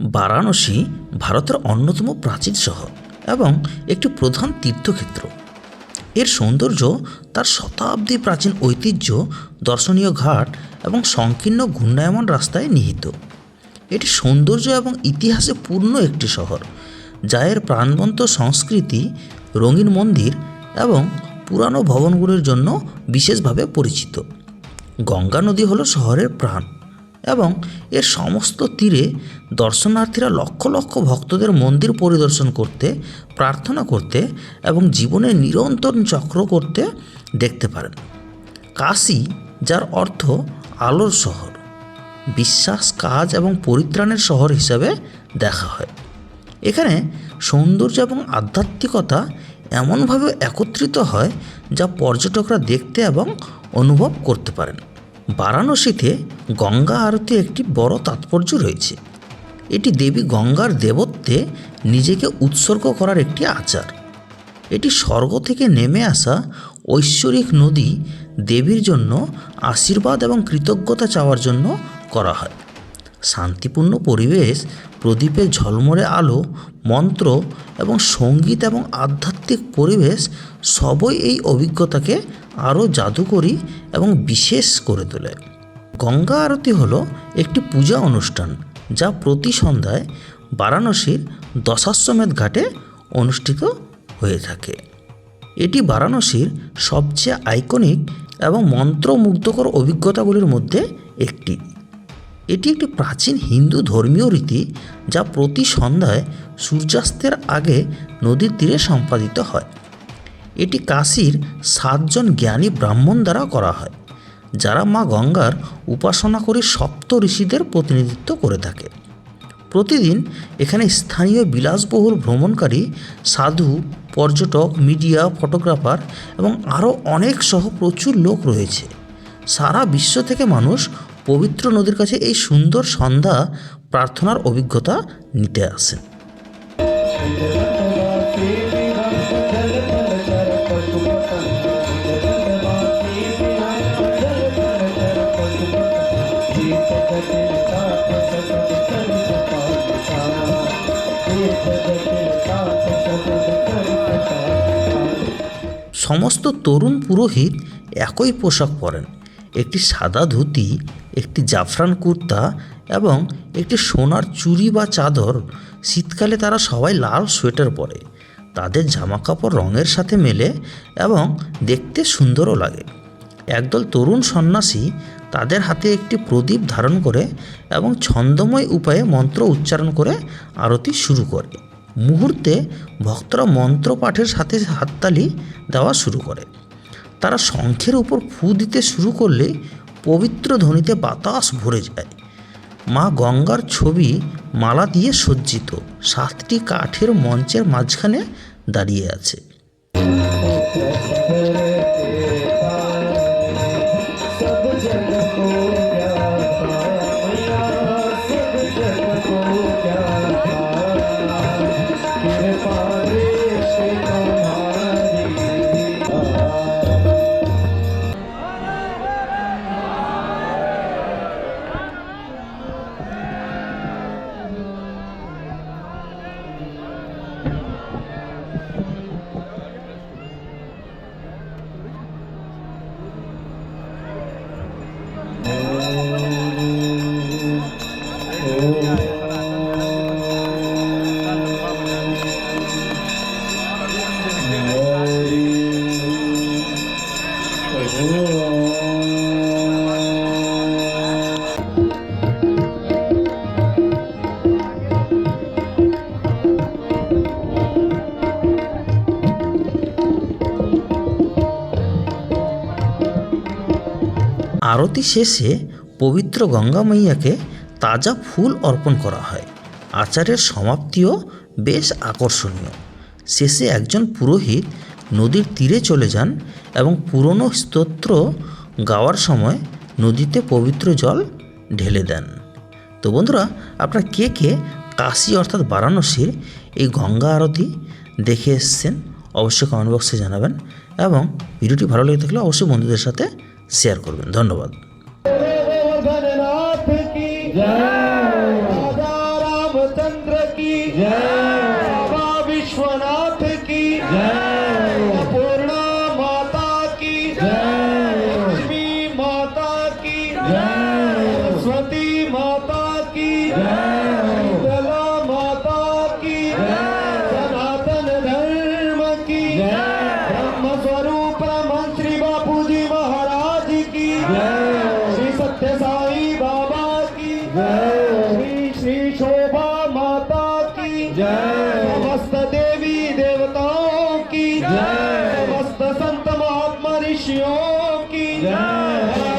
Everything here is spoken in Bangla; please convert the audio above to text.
বারাণসী ভারতের অন্যতম প্রাচীন শহর এবং একটি প্রধান তীর্থক্ষেত্র। এর সৌন্দর্য, তার শতাব্দী প্রাচীন ঐতিহ্য, দর্শনীয় ঘাট এবং সংকীর্ণ ঘূর্ণায়মান রাস্তায় নিহিত। এটি সৌন্দর্য এবং ইতিহাসে পূর্ণ একটি শহর, যা এর প্রাণবন্ত সংস্কৃতি, রঙিন মন্দির এবং পুরানো ভবনগুলির জন্য বিশেষভাবে পরিচিত। গঙ্গা নদী হলো শহরের প্রাণ। এবং এর সমস্ত তীরে দর্শনার্থীরা লক্ষ লক্ষ ভক্তদের মন্দির পরিদর্শন করতে, প্রার্থনা করতে এবং জীবনের নিরন্তর চক্র করতে দেখতে পারেন। কাশী, যার অর্থ আলোর শহর, বিশ্বাস, কাজ এবং পরিত্রাণের শহর হিসাবে দেখা হয়। এখানে সৌন্দর্য এবং আধ্যাত্মিকতা এমনভাবে একত্রিত হয় যা পর্যটকরা দেখতে এবং অনুভব করতে পারেন। বারাণসীতে গঙ্গা আরতি একটি বড় তাৎপর্য রয়েছে। এটি দেবী গঙ্গার দেবত্বে নিজেকে উৎসর্গ করার একটি আচার। এটি স্বর্গ থেকে নেমে আসা ঐশ্বরিক নদী দেবীর জন্য আশীর্বাদ এবং কৃতজ্ঞতা চাওয়ার জন্য করা হয়। শান্তিপূর্ণ পরিবেশ, প্রদীপের ঝলমলে আলো, মন্ত্র এবং সংগীত এবং আধ্যাত্মিক পরিবেশ সবই এই অভিজ্ঞতাকে আরও জাদুকরী এবং বিশেষ করে তোলে। গঙ্গা আরতি হলো একটি পূজা অনুষ্ঠান যা প্রতি সন্ধ্যায় বারাণসীর দশাশ্বমেধ ঘাটে অনুষ্ঠিত হয়ে থাকে। এটি বারাণসীর সবচেয়ে আইকনিক এবং মন্ত্রমুগ্ধকর অভিজ্ঞতাগুলির মধ্যে একটি। এটি একটি প্রাচীন হিন্দু ধর্মীয় রীতি যা প্রতি সন্ধ্যায় সূর্যাস্তের আগে নদীর তীরে সম্পাদিত হয়। এটি কাশীর সাতজন জ্ঞানী ব্রাহ্মণ দ্বারা করা হয়, যারা মা গঙ্গার উপাসনা করে সপ্ত ঋষিদের প্রতিনিধিত্ব করে থাকে। প্রতিদিন এখানে স্থানীয় বিলাসবহুল ভ্রমণকারী, সাধু, পর্যটক, মিডিয়া, ফটোগ্রাফার এবং আরও অনেক সহ প্রচুর লোক রয়েছে। সারা বিশ্ব থেকে মানুষ পবিত্র নদীর কাছে এই সুন্দর সন্ধ্যা প্রার্থনার অভিজ্ঞতা নিতে আসেন সমস্ত তরুণ পুরোহিত একই পোশাক পরেন। একটি সাদা ধুতি, একটি জাফরান কুর্তা এবং একটি সোনার চুড়ি বা চাদর। শীতকালে তারা সবাই লাল সোয়েটার পরে। তাদের জামাকাপড় রঙের সাথে মেলে এবং দেখতে সুন্দরও লাগে। একদল তরুণ সন্ন্যাসী তাদের হাতে একটি প্রদীপ ধারণ করে এবং ছন্দময় উপায়ে মন্ত্র উচ্চারণ করে আরতি শুরু করে। মুহূর্তে ভক্তরা মন্ত্র পাঠের সাথে হাততালি দেওয়া শুরু করে। তারা শঙ্খের উপর ফু দিতে শুরু করলে পবিত্র ধ্বনিতে বাতাস ভরে যায়। মা গঙ্গার ছবি মালা দিয়ে সজ্জিত। সাতটি কাঠের মঞ্চের মাঝখানে দাঁড়িয়ে আছে। আরতি শেষে পবিত্র গঙ্গা মাইয়াকে তাজা ফুল অর্পণ করা হয়। আচারের সমাপ্তিও বেশ আকর্ষণীয়। শেষে একজন পুরোহিত নদীর তীরে চলে যান এবং পুরনো স্তোত্র গাওয়ার সময় নদীতে পবিত্র জল ঢেলে দেন। তো বন্ধুরা, আপনারা কে কে কাশি অর্থাৎ বারাণসীর এই গঙ্গা আরতি দেখে এসছেন, অবশ্যই কমেন্ট বক্সে জানাবেন এবং ভিডিওটি ভালো লেগে থাকলে অবশ্যই বন্ধুদের সাথে শেয়ার করবেন। ধন্যবাদ। विश्वनाथ की पूर्णा माता की लक्ष्मी माता की सरस्वती माता की परिशियों की जय